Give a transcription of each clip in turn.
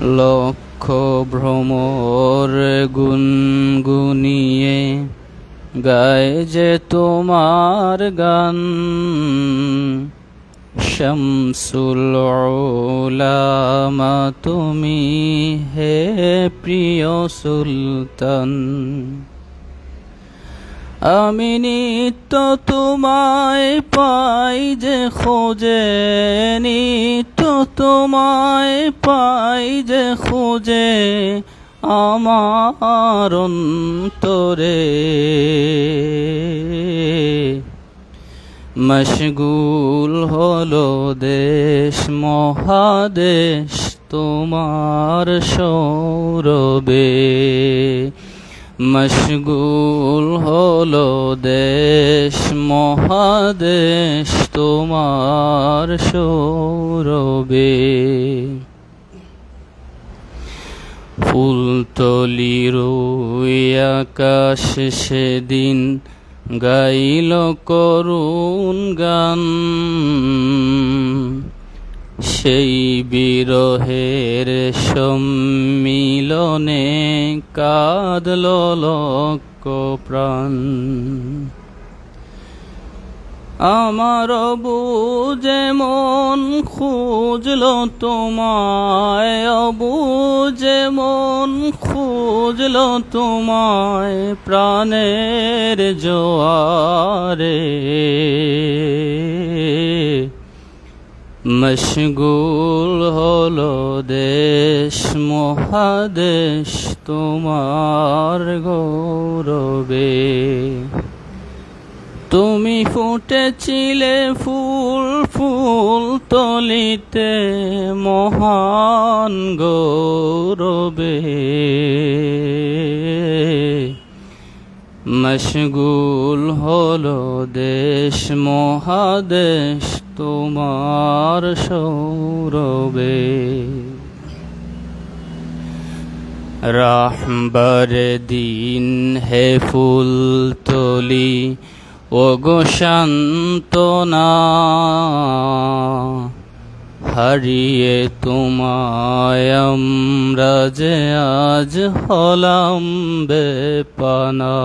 লক্ষ ভ্রমর গুনগুনিয়ে গায় যে তোমার গান। শামসুল উলামা তুমি হে প্রিয় সুলতান। আমি নিত্য তোমায় পাই যে খোঁজে, নিত্য তোমায় পাই যে খোঁজে আমার অন্তরে। মশগুল হলো দেশ, মহাদেশ তোমার সৌরবে মশগুল হলো দেশ মহাদেশ তোমার সৌরবে ফুলতলি রুই আকাশ সেদিন গাইল করুণ গান। সেই বিরহের সম্মিলনে কাঁদল লক্ষ প্রাণ আমার বুঝে মন খুঁজল তোমায় অবুঝে মন খুঁজল তোমায় প্রাণের জোয়ারে। মশগুল হলো দেশ, মহাদেশ তোমার গৌরবে। তুমি ফুটেছিলে ফুল ফুল তলিতে মহান গৌরবে। মশগুল হলো দেশ, মহাদেশ তোমার সৌরবে রাহবার দিন হে ফুল তলি ও গো শান্তনা, হারিয়ে তোমায় আমরা যে আজ হলাম বেপানা।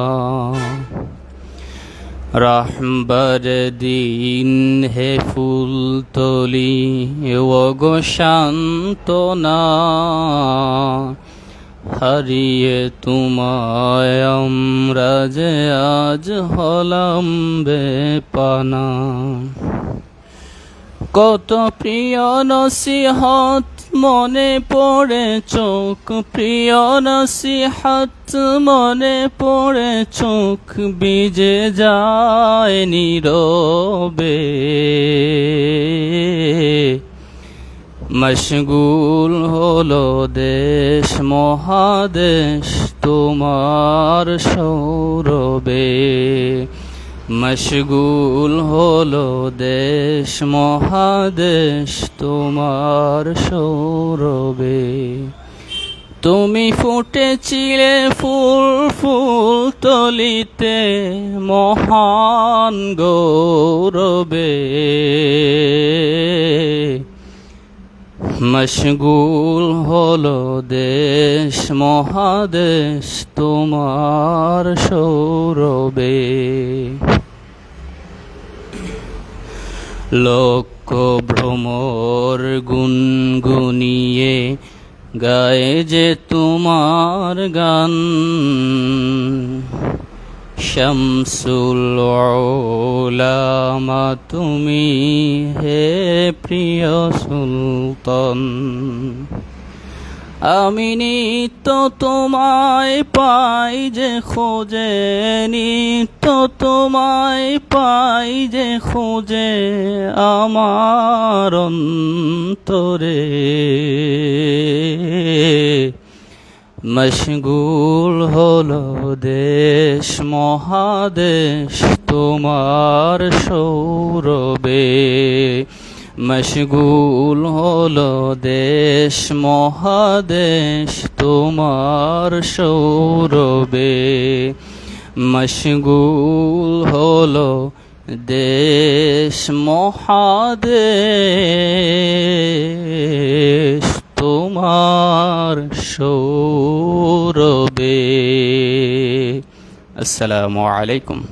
রাহবার দিন হে ফুল তলি, ও গো শান্তনা হারিয়ে তোমায় আমরা যে আজ হলাম বেপানা। কত প্রিয় নসিহত মনে পড়ে চোখ, প্রিয় নসিহত। মনে পড়ে চোখ বিজে যায় নীরবে। মশগুল হলো দেশ, মহাদেশ তোমার সৌরবে মশগুল হলো দেশ মহাদেশ তোমার সৌরবে তুমি ফুটেছিলে ফুল ফুল তলিতে মহান গৌরবে। মশগুল হলো দেশ মহাদেশ তোমার সৌরবে লক্ষ ভ্রমর গুনগুনিয়ে গায়ে যে তোমার গান। শামসুল উলামা তুমি হে প্রিয় সুলতান। আমি নিত্য তোমায় পাই যে খোঁজে, নিত্য তোমায় পাই যে খোঁজে আমার অন্তরে। মশগুল হলো দেশ, মহাদেশ তোমার সৌরবে মশগুল হলো দেশ, মহাদেশ তোমার সৌরবে মশগুল হলো দেশ, মহাদেশ السلام عليكم.